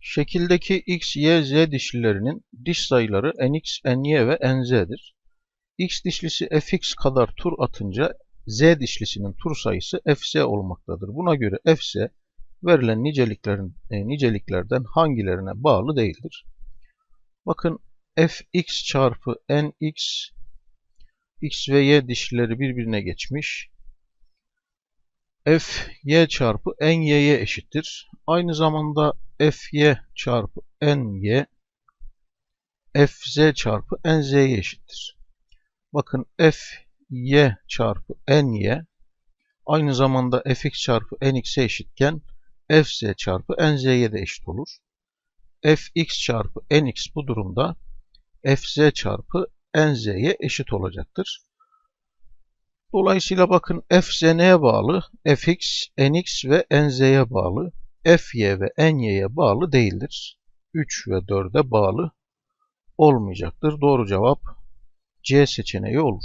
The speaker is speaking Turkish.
Şekildeki x, y, z dişlilerinin diş sayıları nx, ny ve nz'dir. x dişlisi fx kadar tur atınca z dişlisinin tur sayısı fz olmaktadır. Buna göre fz verilen niceliklerin e, niceliklerden hangilerine bağlı değildir? Bakın fx çarpı nx x ve y dişlileri birbirine geçmiş. f y çarpı n y'ye eşittir. Aynı zamanda f y çarpı n y f z çarpı n z'ye eşittir. Bakın f y çarpı n y aynı zamanda fx çarpı nx'e eşitken fz çarpı nz'ye de eşit olur. fx çarpı nx bu durumda fz çarpı nz'ye eşit olacaktır. Dolayısıyla bakın fz neye bağlı? fx, nx ve nz'ye bağlı. Fy ve ny'ye bağlı değildir. 3 ve 4'e bağlı olmayacaktır. Doğru cevap C seçeneği olur.